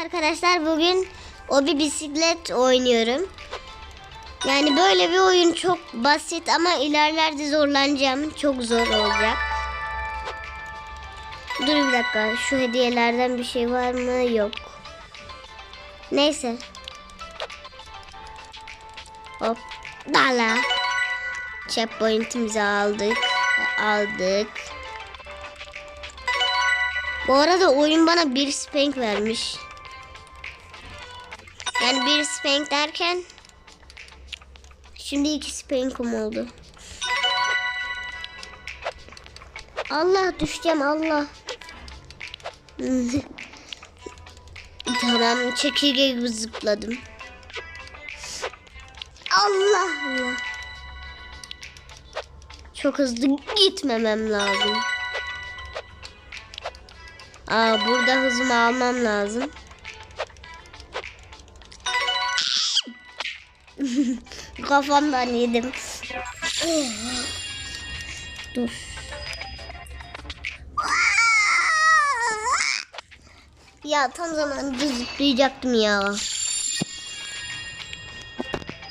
arkadaşlar bugün o bir bisiklet oynuyorum. Yani böyle bir oyun çok basit ama ilerlerde zorlanacağım. Çok zor olacak. Dur bir dakika. Şu hediyelerden bir şey var mı? Yok. Neyse. Hop. Dala. Checkpoint'imizi aldık. Aldık. Bu arada oyun bana bir spank vermiş. Yani bir spank derken şimdi iki spankum oldu. Allah düşeceğim Allah. tamam çekirge gibi zıpladım. Allah Allah. Çok hızlı gitmemem lazım. Aa burada hızımı almam lazım. Kafamdan yedim. Dur. Ya tam zamanında zıplayacaktım ya.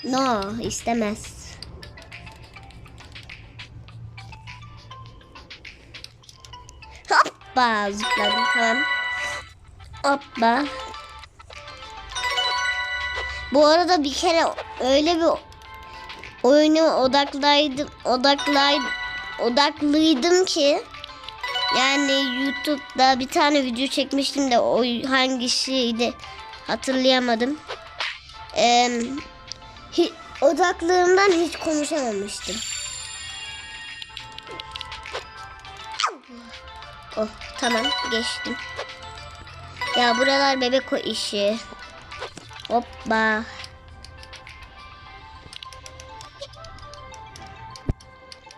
No istemez. Hoppa zıpladım tamam. Hoppa. Bu arada bir kere öyle bir oyuna odaklıydım, odaklıydım, odaklıydım ki yani YouTube'da bir tane video çekmiştim de o hangisiydi hatırlayamadım. Ee, hi, odaklığımdan hiç konuşamamıştım. Oh tamam geçtim. Ya buralar bebek o işi. Hoppa.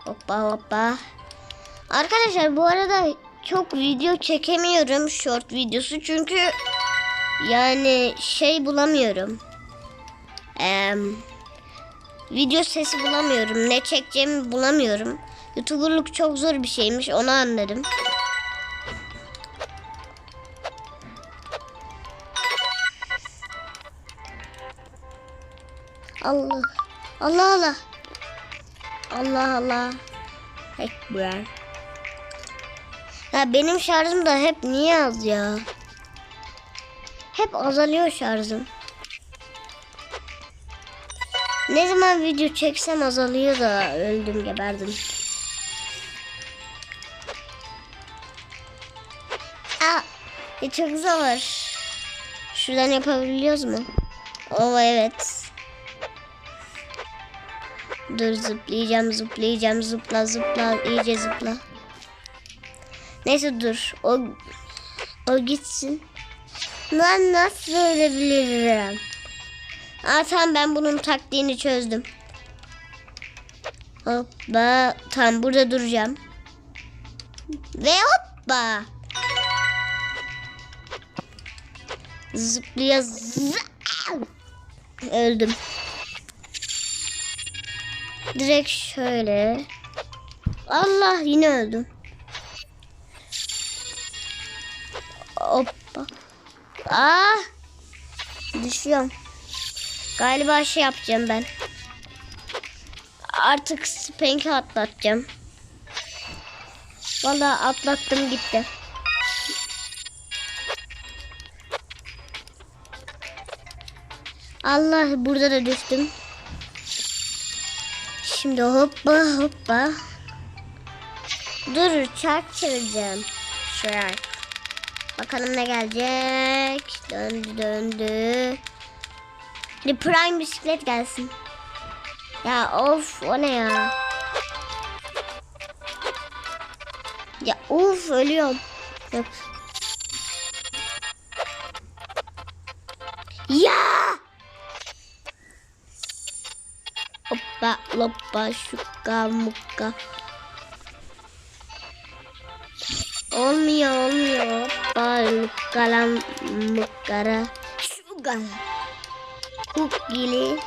Hoppa hoppa. Arkadaşlar bu arada çok video çekemiyorum short videosu çünkü yani şey bulamıyorum. Ee, video sesi bulamıyorum. Ne çekeceğimi bulamıyorum. Youtuberluk çok zor bir şeymiş onu anladım. Allah. Allah Allah. Allah Allah. Ekber. Ya benim şarjım da hep niye az ya? Hep azalıyor şarjım. Ne zaman video çeksem azalıyor da öldüm geberdim. Aa, e, çok zor. Şuradan yapabiliyoruz mu? Oo evet. Dur zıplayacağım zıplayacağım zıpla zıpla iyice zıpla. Neyse dur o o gitsin. Ben nasıl ölebilirim? Aa tamam ben bunun taktiğini çözdüm. Hoppa tam burada duracağım. Ve hoppa. Zıplaya zı- Öldüm. Direkt şöyle. Allah yine öldüm. Hoppa. Aa! Düşüyorum. Galiba şey yapacağım ben. Artık Spank'i atlatacağım. Vallahi atlattım gitti. Allah burada da düştüm. Şimdi hoppa hoppa. Dur çark çevireceğim. Şöyle. Bakalım ne gelecek. Döndü döndü. Bir prime bisiklet gelsin. Ya of o ne ya. Ya of ölüyorum. Yok. Ya! Loppa şukka mukka. Olmuyor olmuyor. Hoppa lukkala mukkara. Şuga. Kukili.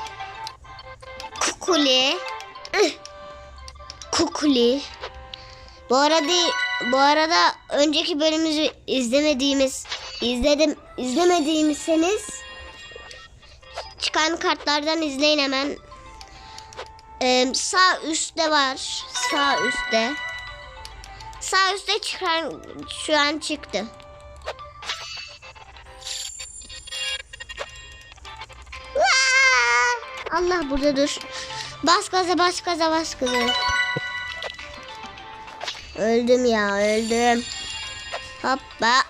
Kukuli. Kukuli. Bu arada bu arada önceki bölümümüzü izlemediğimiz İzledim. İzlemediyseniz çıkan kartlardan izleyin hemen. Ee, sağ üstte var. Sağ üstte. Sağ üstte çıkan şu an çıktı. Allah burada dur. Bas gaza bas gaza bas gaza. Öldüm ya öldüm. Hoppa.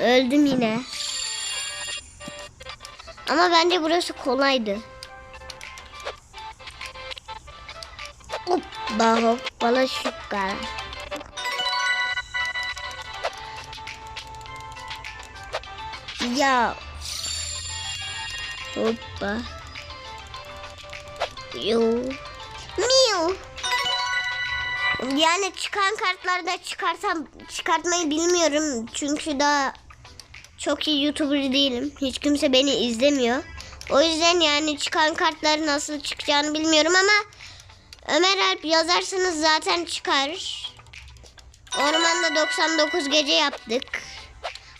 Öldüm yine. Ama bence burası kolaydı. Hoppala şukka. Ya. Hoppa. Yo. Miu. Yani çıkan kartlarda çıkarsam çıkartmayı bilmiyorum. Çünkü daha çok iyi YouTuber değilim. Hiç kimse beni izlemiyor. O yüzden yani çıkan kartların nasıl çıkacağını bilmiyorum ama Ömer Alp yazarsanız zaten çıkar. Ormanda 99 gece yaptık.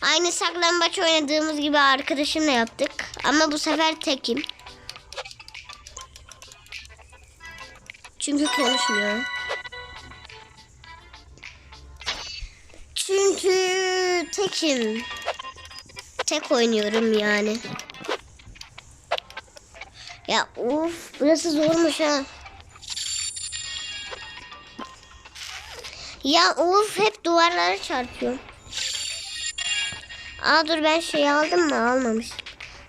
Aynı saklambaç oynadığımız gibi arkadaşımla yaptık. Ama bu sefer tekim. Çünkü konuşmuyor. Çünkü tekim. Tek oynuyorum yani. Ya uf burası zormuş ha. Ya uf hep duvarlara çarpıyor. Aa dur ben şey aldım mı? Almamış.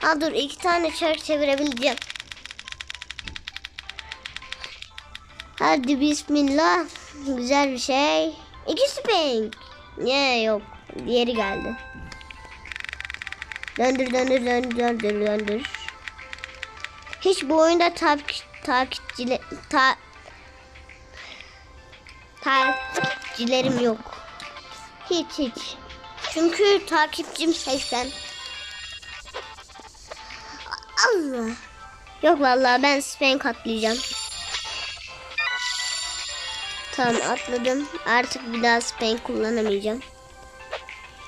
Aa dur iki tane çark çevirebileceğim. Hadi bismillah. Güzel bir şey. İki spink. Ne yok. Diğeri geldi. Döndür döndür döndür döndür döndür. Hiç bu oyunda takip takipçiler ta, takipçilerim yok. Hiç hiç. Çünkü takipçim 80. Allah. Yok vallahi ben spank atlayacağım. Tamam atladım. Artık bir daha spank kullanamayacağım.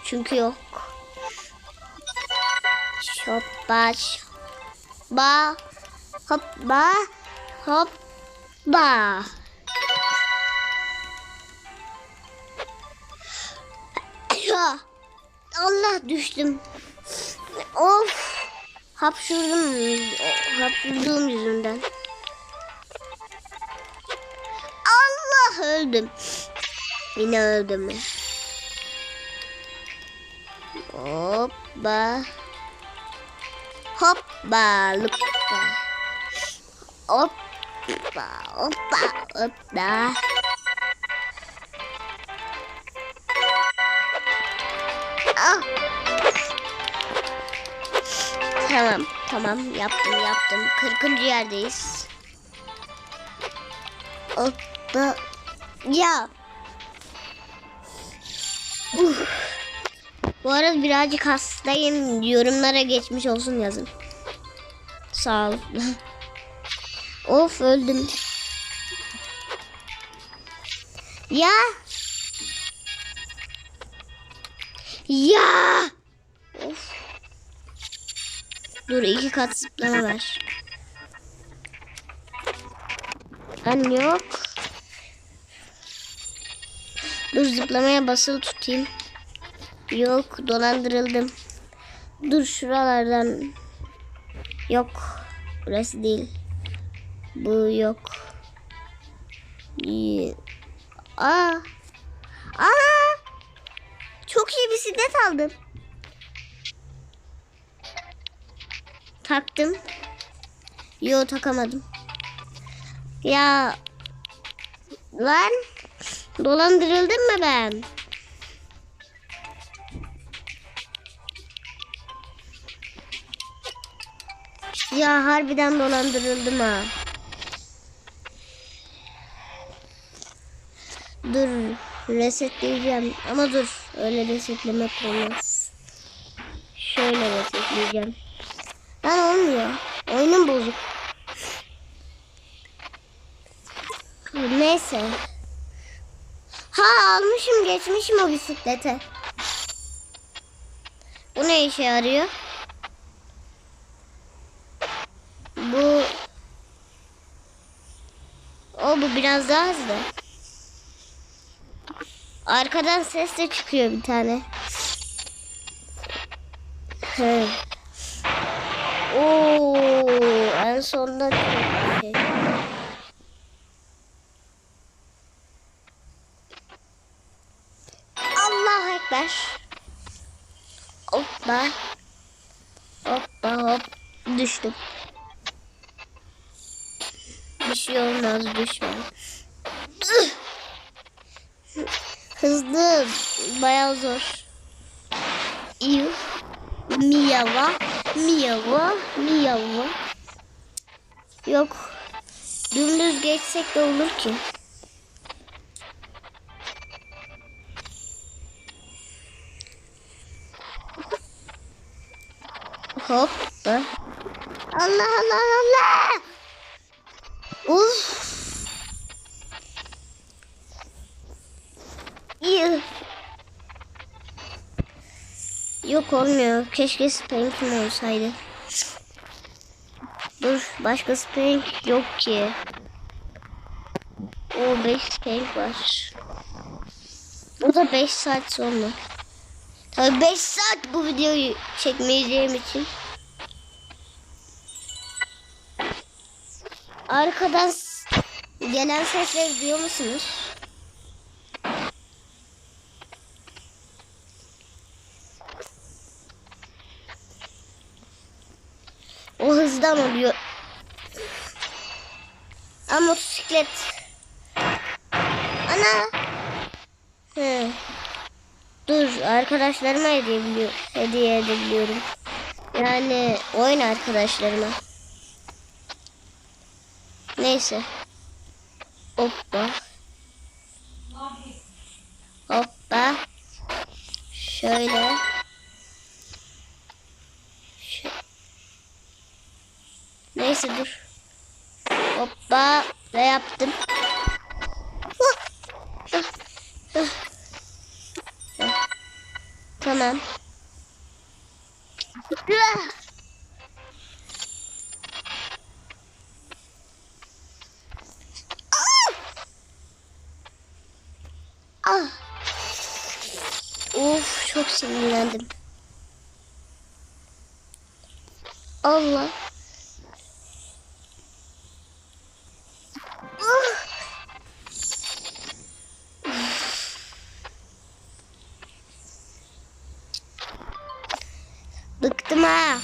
Çünkü yok. Hoppa ba hoppa hoppa. Ya, Allah düştüm. Of. Hapşurdum. Hapşurduğum yüzünden. Allah öldüm. Yine öldüm. Hoppa. Hoppa. Luppa. Hoppa. Hoppa. Hoppa. Tamam, tamam. Yaptım, yaptım. 40. yerdeyiz. Hoppa. Ya. Uf. Bu arada birazcık hastayım. Yorumlara geçmiş olsun yazın. Sağ ol. of öldüm. Ya. Ya. Dur iki kat zıplama ver. Ben yok. Dur zıplamaya basılı tutayım. Yok dolandırıldım. Dur şuralardan. Yok. Burası değil. Bu yok. Aa. Aa. Çok iyi bisiklet aldım. Taktım. Yo takamadım. Ya lan dolandırıldım mı ben? Ya harbiden dolandırıldım ha. Dur resetleyeceğim ama dur öyle resetlemek olmaz. Şöyle resetleyeceğim. Olmuyor. Oyunum bozuk. Neyse. Ha almışım geçmişim o bisiklete. Bu ne işe yarıyor? Bu o bu biraz daha hızlı. Arkadan ses de çıkıyor bir tane. Hı. Oo, en sonunda şey. Allahu Ekber. Hoppa. Hoppa hop. Düştüm. Bir şey olmaz düşme. Hızlı. Bayağı zor. İyi. Miyava. Miyava. Miyava. Yok. Dümdüz geçsek de olur ki. Hoppa. Allah Allah Allah. Uf. İyi. Yok olmuyor. Keşke Spank'im olsaydı. Dur başka Spank yok ki. O 5 Spank var. Bu da 5 saat sonra. Tabii 5 saat bu videoyu çekmeyeceğim için. Arkadan gelen sesleri duyuyor musunuz? O hızdan oluyor. Ama motosiklet. Ana. He. Dur arkadaşlarıma hediye, biliyor, hediye edebiliyorum. Yani oyun arkadaşlarıma. Neyse. Hoppa. Hoppa. Şöyle. Neyse dur. Hoppa. Ve yaptım. Tamam. Ah! Ah. Of çok sinirlendim. Allah. Bıktım ha.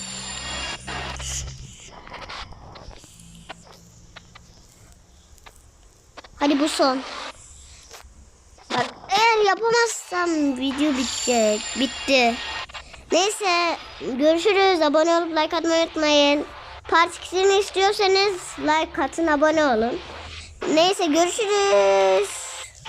Hadi bu son. Bak eğer yapamazsam video bitecek. Bitti. Neyse görüşürüz. Abone olup like atmayı unutmayın. Part 2'sini istiyorsanız like atın abone olun. Neyse görüşürüz.